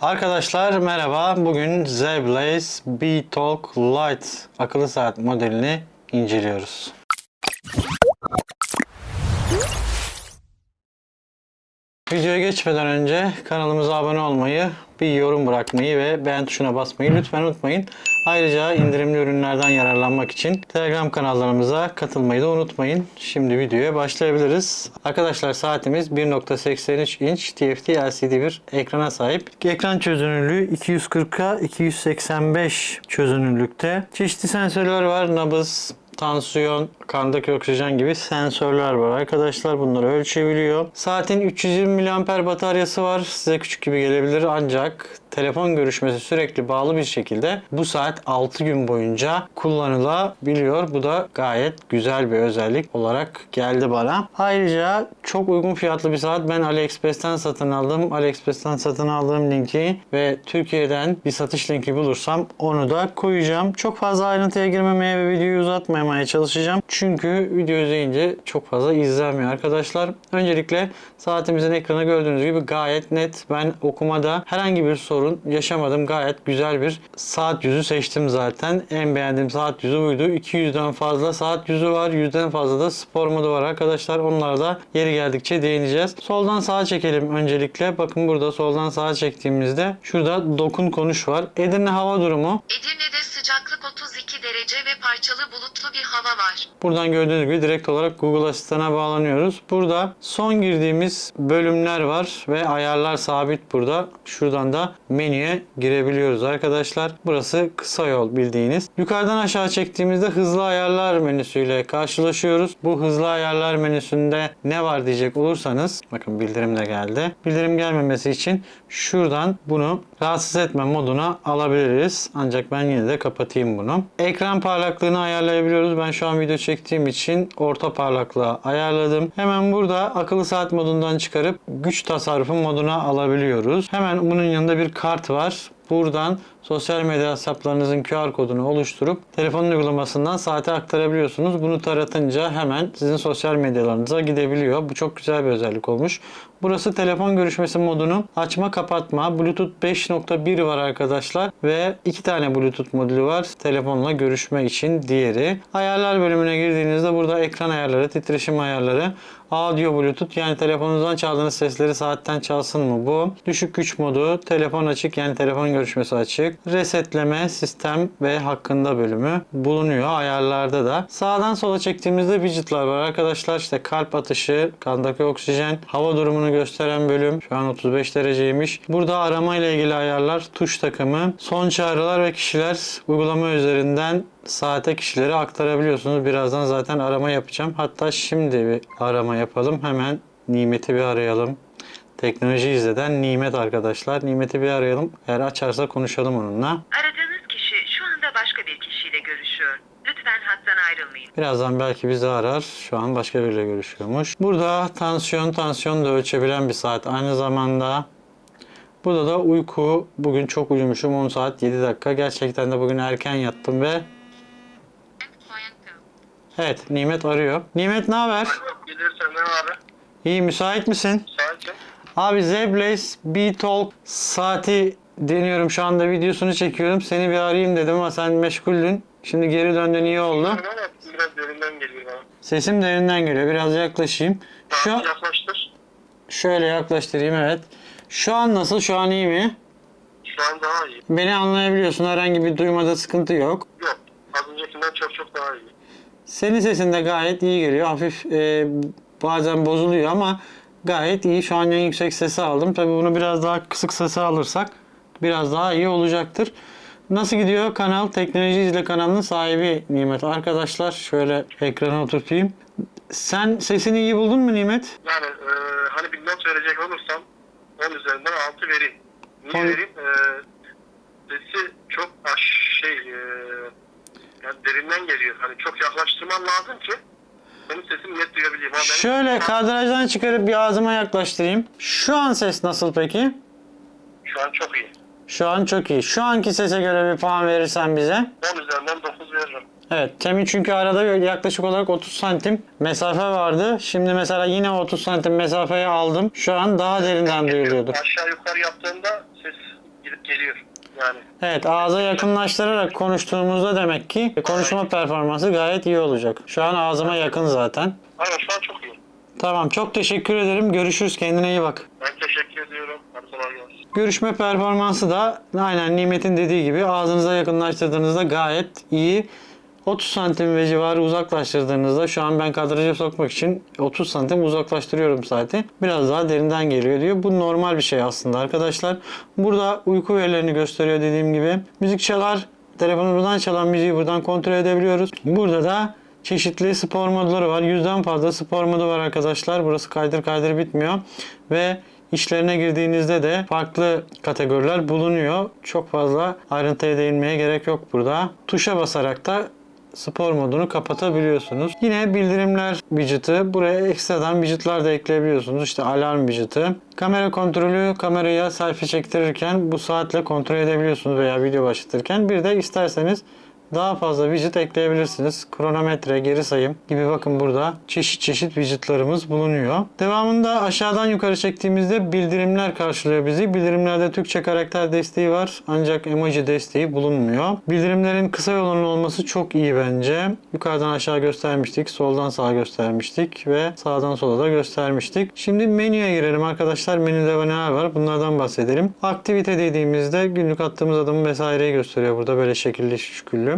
Arkadaşlar merhaba. Bugün Z-Blaze B-Talk Lite akıllı saat modelini inceliyoruz. Videoya geçmeden önce kanalımıza abone olmayı, bir yorum bırakmayı ve beğen tuşuna basmayı lütfen unutmayın. Ayrıca indirimli ürünlerden yararlanmak için Telegram kanallarımıza katılmayı da unutmayın. Şimdi videoya başlayabiliriz. Arkadaşlar saatimiz 1.83 inç TFT LCD bir ekrana sahip. Ekran çözünürlüğü 240'a 285 çözünürlükte. Çeşitli sensörler var. Nabız, tansiyon, kandaki oksijen gibi sensörler var arkadaşlar. Bunları ölçebiliyor. Saatin 320 mAh bataryası var. Size küçük gibi gelebilir ancak telefon görüşmesi sürekli bağlı bir şekilde bu saat 6 gün boyunca kullanılabiliyor. Bu da gayet güzel bir özellik olarak geldi bana. Ayrıca çok uygun fiyatlı bir saat. Ben AliExpress'ten satın aldım. AliExpress'ten satın aldığım linki ve Türkiye'den bir satış linki bulursam onu da koyacağım. Çok fazla ayrıntıya girmemeye ve videoyu uzatmamaya çalışacağım. Çünkü video izleyince çok fazla izlenmiyor arkadaşlar. Öncelikle saatimizin ekranı gördüğünüz gibi gayet net. Ben okumada herhangi bir sorun yaşamadım. Gayet güzel bir saat yüzü seçtim zaten. En beğendiğim saat yüzü buydu. 200'den fazla saat yüzü var. 100'den fazla da spor modu var arkadaşlar. Onlara da yeri geldikçe değineceğiz. Soldan sağa çekelim öncelikle. Bakın burada soldan sağa çektiğimizde şurada dokun konuş var. Edirne hava durumu. Edirne'de sıcaklık 32 derece ve parçalı bulutlu bir hava var. Buradan gördüğünüz gibi direkt olarak Google Asistan'a bağlanıyoruz. Burada son girdiğimiz bölümler var ve ayarlar sabit burada. Şuradan da menüye girebiliyoruz arkadaşlar. Burası kısa yol bildiğiniz. Yukarıdan aşağı çektiğimizde hızlı ayarlar menüsüyle karşılaşıyoruz. Bu hızlı ayarlar menüsünde ne var diyecek olursanız bakın bildirim de geldi. Bildirim gelmemesi için şuradan bunu rahatsız etme moduna alabiliriz. Ancak ben yine de kapatayım bunu. Ekran parlaklığını ayarlayabiliyoruz. Ben şu an video çektiğim için orta parlaklığa ayarladım. Hemen burada akıllı saat modundan çıkarıp güç tasarrufu moduna alabiliyoruz. Hemen bunun yanında bir kart var. Buradan sosyal medya hesaplarınızın QR kodunu oluşturup telefonun uygulamasından saate aktarabiliyorsunuz. Bunu taratınca hemen sizin sosyal medyalarınıza gidebiliyor. Bu çok güzel bir özellik olmuş. Burası telefon görüşmesi modunu açma kapatma. Bluetooth 5.1 var arkadaşlar ve iki tane Bluetooth modülü var. Telefonla görüşme için diğeri. Ayarlar bölümüne girdiğinizde burada ekran ayarları, titreşim ayarları, audio Bluetooth yani telefonunuzdan çaldığınız sesleri saatten çalsın mı bu? Düşük güç modu, telefon açık yani telefon görüşmesi açık. Resetleme, sistem ve hakkında bölümü bulunuyor ayarlarda da. Sağdan sola çektiğimizde widgetlar var arkadaşlar. İşte kalp atışı, kandaki oksijen, hava durumunu gösteren bölüm. Şu an 35 dereceymiş. Burada arama ile ilgili ayarlar, tuş takımı, son çağrılar ve kişiler uygulama üzerinden saate kişileri aktarabiliyorsunuz. Birazdan zaten arama yapacağım. Hatta şimdi bir arama yapalım. Hemen Nimet'i bir arayalım. Teknoloji izleden Nimet arkadaşlar. Nimet'i bir arayalım. Eğer açarsa konuşalım onunla. Aradığınız kişi şu anda başka bir kişiyle görüşüyor. Lütfen hattan ayrılmayın. Birazdan belki bizi arar. Şu an başka biriyle görüşüyormuş. Burada tansiyon, tansiyon da ölçebilen bir saat. Aynı zamanda burada da uyku. Bugün çok uyumuşum. 10 saat 7 dakika. Gerçekten de bugün erken yattım ve Evet Nimet arıyor. Nimet ne haber? Gelir senden abi. İyi müsait misin? Abi Z-Blaze B-Talk saati deniyorum şu anda videosunu çekiyorum. Seni bir arayayım dedim ama sen meşguldün. Şimdi geri döndün iyi oldu. Biraz derinden geliyor bana. Sesim derinden geliyor. Biraz yaklaşayım. Şu Şu... Yaklaştır. şöyle yaklaştırayım evet. Şu an nasıl? Şu an iyi mi? Şu an daha iyi. Beni anlayabiliyorsun. Herhangi bir duymada sıkıntı yok. Yok. Az öncekinden çok çok daha iyi. Senin sesin de gayet iyi geliyor. Hafif e, bazen bozuluyor ama gayet iyi. Şu an en yüksek sesi aldım. Tabii bunu biraz daha kısık sesi alırsak biraz daha iyi olacaktır. Nasıl gidiyor kanal? Teknoloji İzle kanalının sahibi Nimet. Arkadaşlar şöyle ekrana oturtayım. Sen sesini iyi buldun mu Nimet? Yani e, hani bir not verecek olursam 10 üzerinden 6 vereyim. Niye On- vereyim? E, sesi çok aş şey e, yani derinden geliyor. Hani çok yaklaştırmam lazım ki benim sesimi net duyabileyim. Ama benim- Şöyle kadrajdan çıkarıp bir ağzıma yaklaştırayım. Şu an ses nasıl peki? Şu an çok iyi. Şu an çok iyi. Şu anki sese göre bir puan verirsen bize. 10 üzerinden 9 veririm. Evet, temin çünkü arada yaklaşık olarak 30 santim mesafe vardı. Şimdi mesela yine 30 santim mesafeyi aldım. Şu an daha derinden duyuluyordur. Aşağı yukarı yaptığında ses Evet ağza yakınlaştırarak konuştuğumuzda demek ki konuşma performansı gayet iyi olacak. Şu an ağzıma yakın zaten. Aynen şu an çok iyi. Tamam çok teşekkür ederim. Görüşürüz. Kendine iyi bak. Ben teşekkür ediyorum. Kolay gelsin. Görüşme performansı da aynen Nimet'in dediği gibi ağzınıza yakınlaştırdığınızda gayet iyi. 30 santim ve civarı uzaklaştırdığınızda şu an ben kadraja sokmak için 30 santim uzaklaştırıyorum zaten. Biraz daha derinden geliyor diyor. Bu normal bir şey aslında arkadaşlar. Burada uyku verilerini gösteriyor dediğim gibi. Müzik çalar. Telefonumuzdan çalan müziği buradan kontrol edebiliyoruz. Burada da çeşitli spor modları var. Yüzden fazla spor modu var arkadaşlar. Burası kaydır kaydır bitmiyor. Ve işlerine girdiğinizde de farklı kategoriler bulunuyor. Çok fazla ayrıntıya değinmeye gerek yok burada. Tuşa basarak da spor modunu kapatabiliyorsunuz. Yine bildirimler widget'ı. Buraya ekstradan widget'lar da ekleyebiliyorsunuz. İşte alarm widget'ı. Kamera kontrolü kameraya selfie çektirirken bu saatle kontrol edebiliyorsunuz veya video başlatırken. Bir de isterseniz daha fazla widget ekleyebilirsiniz. Kronometre, geri sayım gibi bakın burada çeşit çeşit widgetlarımız bulunuyor. Devamında aşağıdan yukarı çektiğimizde bildirimler karşılıyor bizi. Bildirimlerde Türkçe karakter desteği var ancak emoji desteği bulunmuyor. Bildirimlerin kısa yolunun olması çok iyi bence. Yukarıdan aşağı göstermiştik, soldan sağa göstermiştik ve sağdan sola da göstermiştik. Şimdi menüye girelim arkadaşlar. Menüde neler var? Bunlardan bahsedelim. Aktivite dediğimizde günlük attığımız adımı vesaireyi gösteriyor burada böyle şekilli şüküllü.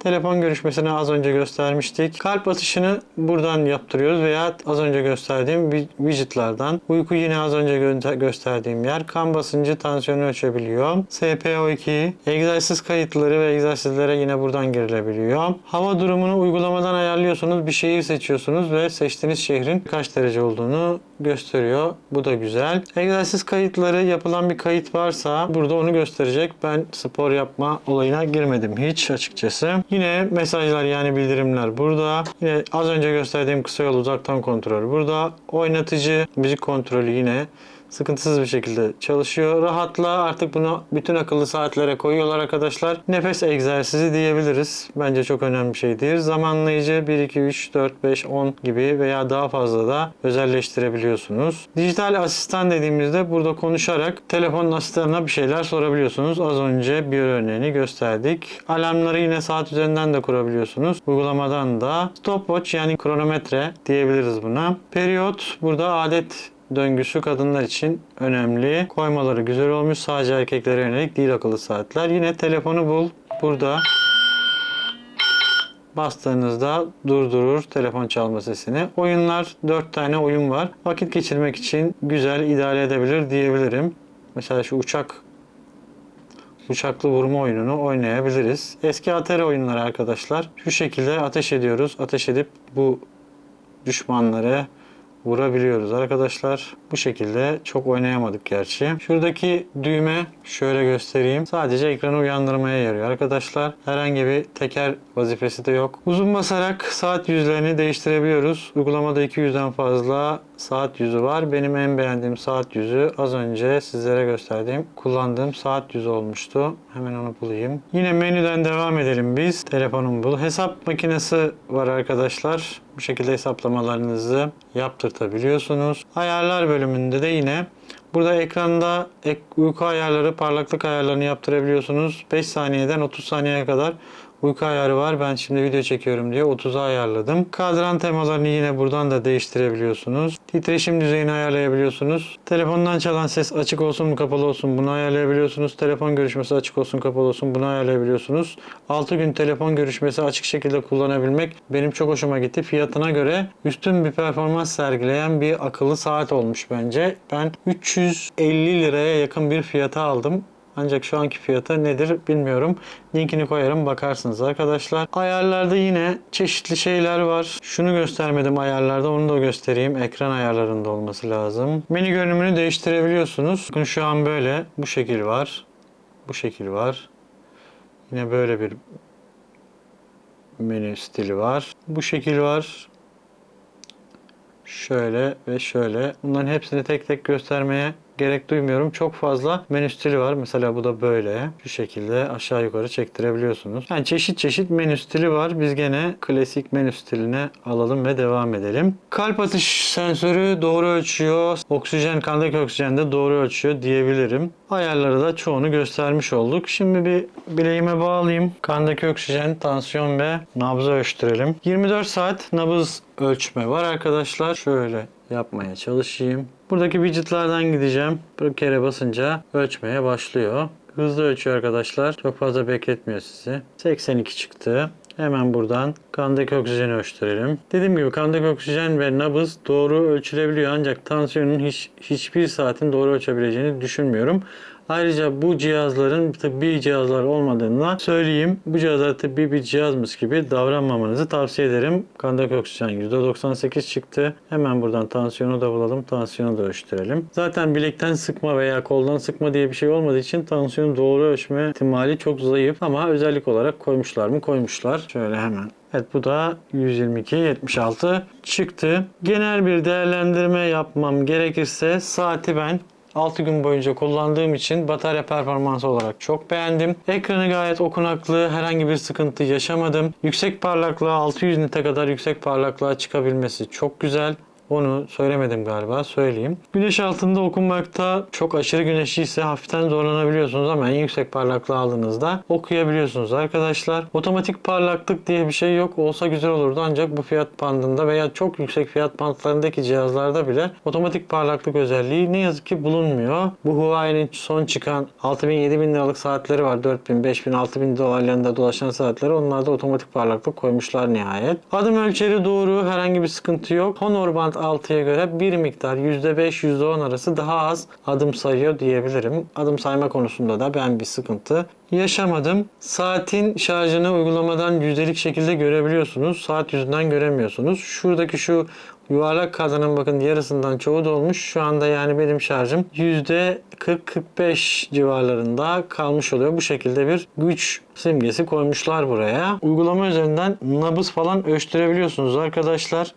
Telefon görüşmesini az önce göstermiştik. Kalp atışını buradan yaptırıyoruz veya az önce gösterdiğim wi- widgetlardan. Uyku yine az önce gö- gösterdiğim yer. Kan basıncı, tansiyonu ölçebiliyor. SPO2, egzersiz kayıtları ve egzersizlere yine buradan girilebiliyor. Hava durumunu uygulamadan ayarlıyorsunuz. Bir şehir seçiyorsunuz ve seçtiğiniz şehrin kaç derece olduğunu gösteriyor. Bu da güzel. Egzersiz kayıtları yapılan bir kayıt varsa burada onu gösterecek. Ben spor yapma olayına girmedim hiç açıkçası. Yine mesajlar yani bildirimler burada. Yine az önce gösterdiğim kısa yol uzaktan kontrol burada. Oynatıcı müzik kontrolü yine sıkıntısız bir şekilde çalışıyor. Rahatla artık bunu bütün akıllı saatlere koyuyorlar arkadaşlar. Nefes egzersizi diyebiliriz. Bence çok önemli bir şeydir. Zamanlayıcı 1, 2, 3, 4, 5, 10 gibi veya daha fazla da özelleştirebiliyorsunuz. Dijital asistan dediğimizde burada konuşarak telefonun asistanına bir şeyler sorabiliyorsunuz. Az önce bir örneğini gösterdik. Alarmları yine saat üzerinden de kurabiliyorsunuz. Uygulamadan da stopwatch yani kronometre diyebiliriz buna. Periyot burada adet döngüsü kadınlar için önemli. Koymaları güzel olmuş. Sadece erkeklere yönelik değil akıllı saatler. Yine telefonu bul. Burada bastığınızda durdurur telefon çalma sesini. Oyunlar 4 tane oyun var. Vakit geçirmek için güzel idare edebilir diyebilirim. Mesela şu uçak uçaklı vurma oyununu oynayabiliriz. Eski Atari oyunları arkadaşlar. Şu şekilde ateş ediyoruz. Ateş edip bu düşmanları vurabiliyoruz arkadaşlar. Bu şekilde çok oynayamadık gerçi. Şuradaki düğme şöyle göstereyim. Sadece ekranı uyandırmaya yarıyor arkadaşlar. Herhangi bir teker vazifesi de yok. Uzun basarak saat yüzlerini değiştirebiliyoruz. Uygulamada 200'den fazla saat yüzü var. Benim en beğendiğim saat yüzü az önce sizlere gösterdiğim kullandığım saat yüzü olmuştu. Hemen onu bulayım. Yine menüden devam edelim biz. Telefonumu bul. Hesap makinesi var arkadaşlar. Bu şekilde hesaplamalarınızı yaptırtabiliyorsunuz. Ayarlar bölümünde de yine burada ekranda ek, uyku ayarları, parlaklık ayarlarını yaptırabiliyorsunuz. 5 saniyeden 30 saniyeye kadar uyku ayarı var. Ben şimdi video çekiyorum diye 30'a ayarladım. Kadran temalarını yine buradan da değiştirebiliyorsunuz. Titreşim düzeyini ayarlayabiliyorsunuz. Telefondan çalan ses açık olsun mu kapalı olsun bunu ayarlayabiliyorsunuz. Telefon görüşmesi açık olsun kapalı olsun bunu ayarlayabiliyorsunuz. 6 gün telefon görüşmesi açık şekilde kullanabilmek benim çok hoşuma gitti. Fiyatına göre üstün bir performans sergileyen bir akıllı saat olmuş bence. Ben 350 liraya yakın bir fiyata aldım. Ancak şu anki fiyatı nedir bilmiyorum. Linkini koyarım bakarsınız arkadaşlar. Ayarlarda yine çeşitli şeyler var. Şunu göstermedim ayarlarda onu da göstereyim. Ekran ayarlarında olması lazım. Menü görünümünü değiştirebiliyorsunuz. Bakın şu an böyle bu şekil var. Bu şekil var. Yine böyle bir menü stili var. Bu şekil var. Şöyle ve şöyle. Bunların hepsini tek tek göstermeye gerek duymuyorum. Çok fazla menü stili var. Mesela bu da böyle. Şu şekilde aşağı yukarı çektirebiliyorsunuz. Yani çeşit çeşit menü stili var. Biz gene klasik menü stiline alalım ve devam edelim. Kalp atış sensörü doğru ölçüyor. Oksijen, kandaki oksijen de doğru ölçüyor diyebilirim. Ayarları da çoğunu göstermiş olduk. Şimdi bir bileğime bağlayayım. Kandaki oksijen, tansiyon ve nabzı ölçtürelim. 24 saat nabız ölçme var arkadaşlar. Şöyle yapmaya çalışayım. Buradaki widgetlerden gideceğim. Bir kere basınca ölçmeye başlıyor. Hızlı ölçüyor arkadaşlar. Çok fazla bekletmiyor sizi. 82 çıktı. Hemen buradan kandaki oksijeni ölçtürelim. Dediğim gibi kandaki oksijen ve nabız doğru ölçülebiliyor ancak tansiyonun hiç, hiçbir saatin doğru ölçebileceğini düşünmüyorum. Ayrıca bu cihazların tıbbi cihazlar olmadığını söyleyeyim. Bu cihazlar tıbbi bir cihazmış gibi davranmamanızı tavsiye ederim. Kandaki oksijen %98 çıktı. Hemen buradan tansiyonu da bulalım. Tansiyonu da ölçtürelim. Zaten bilekten sıkma veya koldan sıkma diye bir şey olmadığı için tansiyonu doğru ölçme ihtimali çok zayıf. Ama özellik olarak koymuşlar mı? Koymuşlar. Şöyle hemen Evet bu da 122 76 çıktı. Genel bir değerlendirme yapmam gerekirse saati ben 6 gün boyunca kullandığım için batarya performansı olarak çok beğendim. Ekranı gayet okunaklı, herhangi bir sıkıntı yaşamadım. Yüksek parlaklığa 600 nite kadar yüksek parlaklığa çıkabilmesi çok güzel. Onu söylemedim galiba söyleyeyim. Güneş altında okunmakta çok aşırı güneşli ise hafiften zorlanabiliyorsunuz ama en yüksek parlaklığı aldığınızda okuyabiliyorsunuz arkadaşlar. Otomatik parlaklık diye bir şey yok. Olsa güzel olurdu ancak bu fiyat bandında veya çok yüksek fiyat bandlarındaki cihazlarda bile otomatik parlaklık özelliği ne yazık ki bulunmuyor. Bu Huawei'nin son çıkan 6000-7000 liralık saatleri var. 4000, 5000, 6000 dolarlarında dolaşan saatleri. Onlarda otomatik parlaklık koymuşlar nihayet. Adım ölçeri doğru. Herhangi bir sıkıntı yok. Honor Band 6'ya göre bir miktar %5 %10 arası daha az adım sayıyor diyebilirim. Adım sayma konusunda da ben bir sıkıntı yaşamadım. Saatin şarjını uygulamadan yüzdelik şekilde görebiliyorsunuz. Saat yüzünden göremiyorsunuz. Şuradaki şu yuvarlak kadranın bakın yarısından çoğu dolmuş. Şu anda yani benim şarjım %40-45 civarlarında kalmış oluyor. Bu şekilde bir güç simgesi koymuşlar buraya. Uygulama üzerinden nabız falan ölçtürebiliyorsunuz arkadaşlar.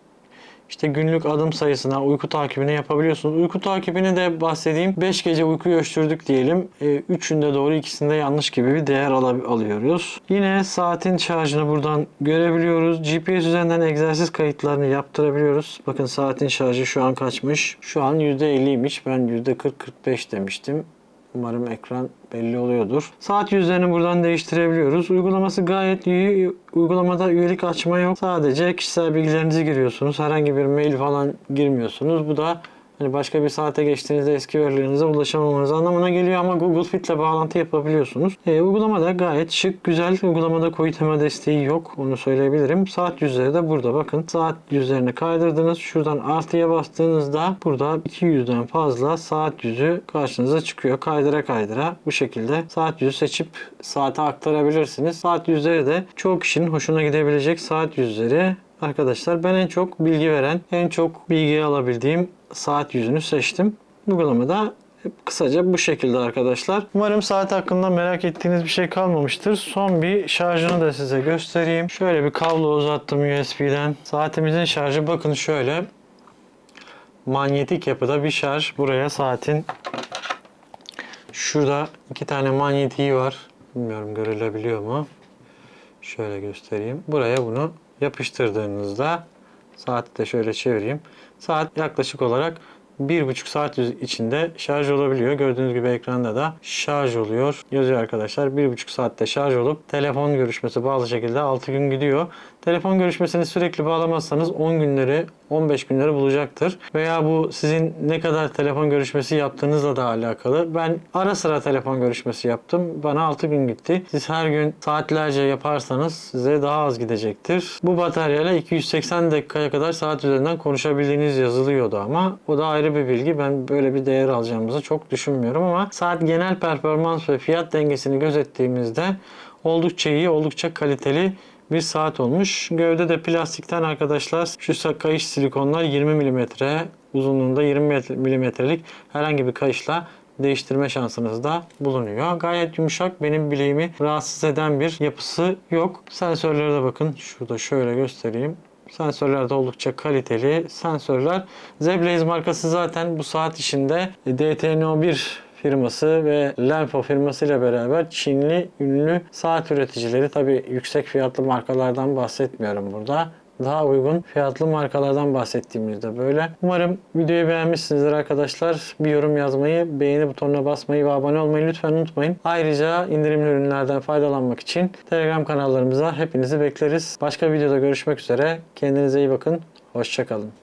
İşte günlük adım sayısına, uyku takibine yapabiliyorsunuz. Uyku takibini de bahsedeyim. 5 gece uyku ölçtürdük diyelim. 3'ünde doğru ikisinde yanlış gibi bir değer al- alıyoruz. Yine saatin şarjını buradan görebiliyoruz. GPS üzerinden egzersiz kayıtlarını yaptırabiliyoruz. Bakın saatin şarjı şu an kaçmış? Şu an %50'ymiş. Ben %40-45 demiştim. Umarım ekran belli oluyordur. Saat yüzlerini buradan değiştirebiliyoruz. Uygulaması gayet iyi. Uygulamada üyelik açma yok. Sadece kişisel bilgilerinizi giriyorsunuz. Herhangi bir mail falan girmiyorsunuz. Bu da hani başka bir saate geçtiğinizde eski verilerinize ulaşamamanız anlamına geliyor ama Google Fit ile bağlantı yapabiliyorsunuz. E, uygulamada gayet şık, güzel. Uygulamada koyu tema desteği yok. Onu söyleyebilirim. Saat yüzleri de burada bakın. Saat yüzlerini kaydırdınız. Şuradan artıya bastığınızda burada 200'den fazla saat yüzü karşınıza çıkıyor. Kaydıra kaydıra bu şekilde saat yüzü seçip saate aktarabilirsiniz. Saat yüzleri de çoğu kişinin hoşuna gidebilecek saat yüzleri. Arkadaşlar ben en çok bilgi veren, en çok bilgi alabildiğim saat yüzünü seçtim. Uygulamada kısaca bu şekilde arkadaşlar. Umarım saat hakkında merak ettiğiniz bir şey kalmamıştır. Son bir şarjını da size göstereyim. Şöyle bir kablo uzattım USB'den. Saatimizin şarjı bakın şöyle. Manyetik yapıda bir şarj. Buraya saatin şurada iki tane manyetiği var. Bilmiyorum görülebiliyor mu? Şöyle göstereyim. Buraya bunu yapıştırdığınızda saati de şöyle çevireyim. Saat yaklaşık olarak bir buçuk saat içinde şarj olabiliyor. Gördüğünüz gibi ekranda da şarj oluyor. Yazıyor arkadaşlar. Bir buçuk saatte şarj olup telefon görüşmesi bağlı şekilde 6 gün gidiyor. Telefon görüşmesini sürekli bağlamazsanız 10 günleri 15 günleri bulacaktır. Veya bu sizin ne kadar telefon görüşmesi yaptığınızla da alakalı. Ben ara sıra telefon görüşmesi yaptım. Bana 6 gün gitti. Siz her gün saatlerce yaparsanız size daha az gidecektir. Bu bataryayla 280 dakikaya kadar saat üzerinden konuşabildiğiniz yazılıyordu ama o da ayrı bir bilgi. Ben böyle bir değer alacağımızı çok düşünmüyorum ama saat genel performans ve fiyat dengesini gözettiğimizde oldukça iyi, oldukça kaliteli bir saat olmuş. Gövde de plastikten arkadaşlar. Şu kayış silikonlar 20 mm uzunluğunda 20 mm'lik herhangi bir kayışla değiştirme şansınız da bulunuyor. Gayet yumuşak. Benim bileğimi rahatsız eden bir yapısı yok. Sensörlere de bakın. Şurada şöyle göstereyim. Sensörler de oldukça kaliteli sensörler. Zeblaze markası zaten bu saat işinde DTNO1 firması ve Lenfo firması ile beraber Çinli ünlü saat üreticileri. Tabi yüksek fiyatlı markalardan bahsetmiyorum burada. Daha uygun fiyatlı markalardan bahsettiğimizde böyle. Umarım videoyu beğenmişsinizdir arkadaşlar. Bir yorum yazmayı, beğeni butonuna basmayı ve abone olmayı lütfen unutmayın. Ayrıca indirimli ürünlerden faydalanmak için Telegram kanallarımıza hepinizi bekleriz. Başka videoda görüşmek üzere. Kendinize iyi bakın. Hoşçakalın.